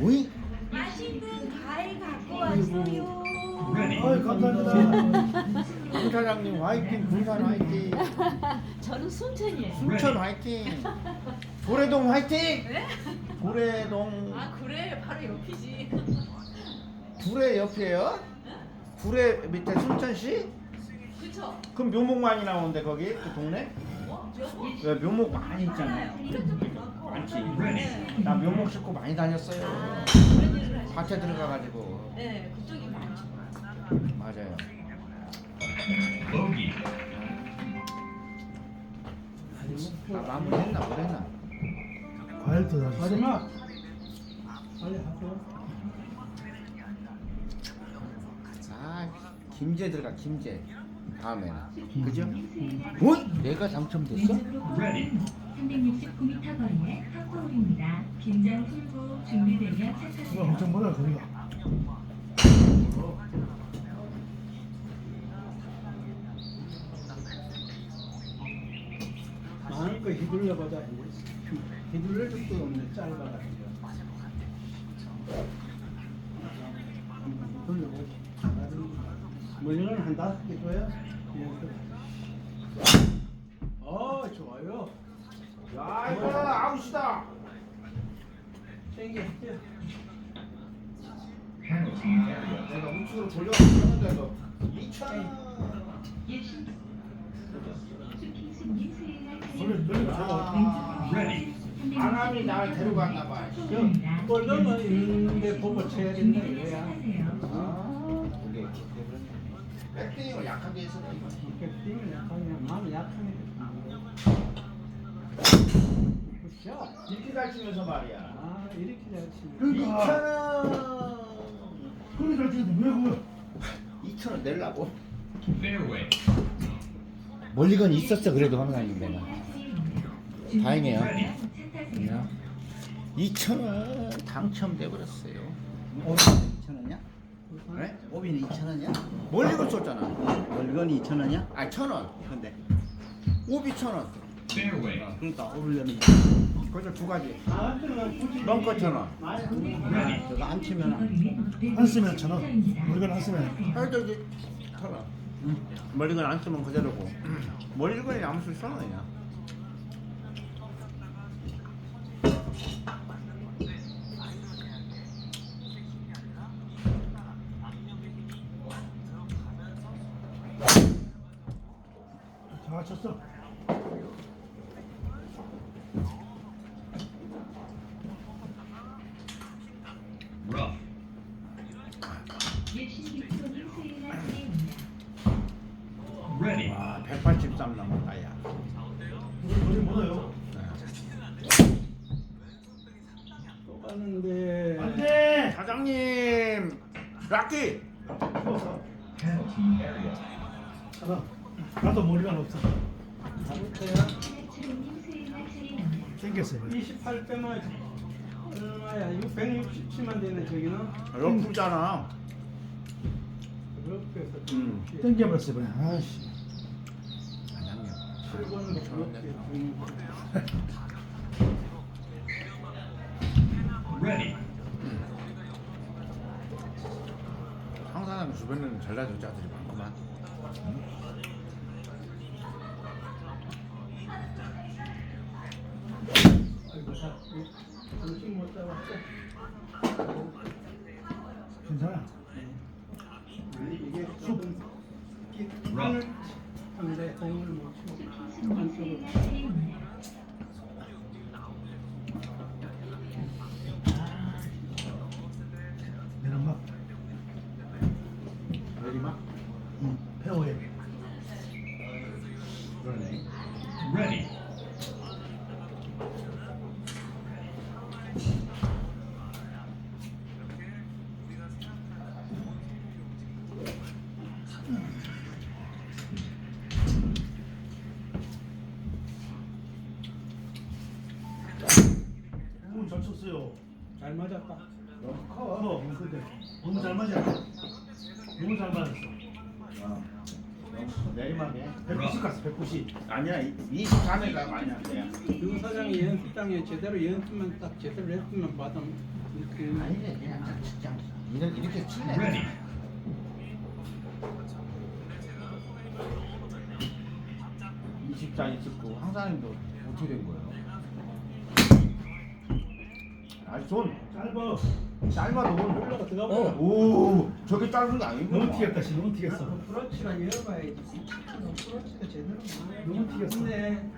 오이? 맛있는 과일 갖고 왔어요. 아이 감사합니다. 강 사장님 화이팅, 군산 화이팅, 저는 순천이에요. 순천 화이팅, 도래동 화이팅. 네? 도래동 아 그래 바로 옆이지. 구례 옆이에요? 구례 밑에 순천시? 그쵸? 그럼 묘목 많이 나오는데 거기 그 동네? 어? 여보? 왜 묘목 많이 있잖아요. 많지. 네. 나 묘목 싣고 많이 다녔어요. 아 그런 일을 하시고. 밭에 들어가가지고 네 그쪽이 많죠. 맞아요. Bogey. 나 마무리했나 못했나? 과일도 다 마지막 빨리 하세요. 아 김제 들어가 김제 다음에는 그죠? 어? 내가 당첨됐어? Ready. 369m 긴장 풀고 준비되면 이거 착하세요. 엄청 멀어 거기가 많은 거 휘둘러 보자. 적도 없네 짧아가지고. 돌려보자. 물량은 한 다섯 개 줘야. 어 좋아요. 야 이거 아웃이다. Area. 내가 우측으로 돌려가는데도 2천 원. 예신 슈팅 승리 수행할 멀리 멀리 가서 Ready. 바람이 날 데려갔나 봐. 골 넘어 있는데 보고 쳐야 된다 이거야. 아, 그게. 백스윙을 약하게 해서 이거. 이렇게 뛰면 약하면 마음이 약하네. 굿샷. 이렇게 잘 치면서 말이야. 아 이렇게 잘 치네. 그러니까 2천 원. 그렇게 잘 치는데 왜 그거 2천 원 내려고? Fairway. 멀리건 있었어 그래도 황사님 내가. 다행이에요. 차 2천 원 당첨돼 버렸어요. 오비는 2천 원이야? 네? 오비는 2천 원이야? 멀리건 썼잖아. 월건이 2천 원이야? 아, 천 원. 근데 오비 천 원. Fairway. 그러니까 오비는 거기서 두 가지. 벙커 천 원. 저거 안 치면 안 쓰면 천 원. 물건 안 쓰면 아, 저기 천 원. 멀리건 안 쓰면 그대로고. 멀리건이 아무 쓸천 원이야. 잘 쳤어 Rough. 예신 빅톤이 수행할 차례입니다. Ready. 와, 183 남았다, 야. 우리 멀어요 또 가는데. 안 돼 사장님, 락키. Penalty area. 가라 나도 머리가 없어 잘못해요. 차례님 수행할 차례입니다. 땡겼어요 28대만 얼마야? 이거 167만 되네 저기는. 러프잖아. 음. 땡겨버렸어 그냥 아씨 사장님. 7번은 천원 그렇게 내가. 주는 거. Ready. 황사장 주변에는 전라도 자들이 많구만. 괜찮아 Rough. 한데 공을 못 치고 슈팅 승리 안쪽으로. 수행할 차례입니다. 내려막 내리막? 응 페어웨이 그러네. Ready잘 쳤어요 잘 맞았다. 너무 커 근데 너무 잘 맞아 너무 잘 맞았어 내리막에. 190 갔어 190 아니야, 24내가 많이 안 돼. 유 사장이 연습장에 제대로 연습만 딱 제대로 했으면 받으면 이렇게 아니래 그냥 딱 진짜 이렇게 이렇게 칠래. Ready. 이십자 이십구 항상님도 어떻게 된 거예요? 아니 손 짧아. 짧아도 올라가 들어가. 오 저게 짧은 게 아니고 너무 튀겼다 씨. 너무 튀겼어. 브러치가 열어봐야지. 브러치가 제대로 너무 튀겼어. 네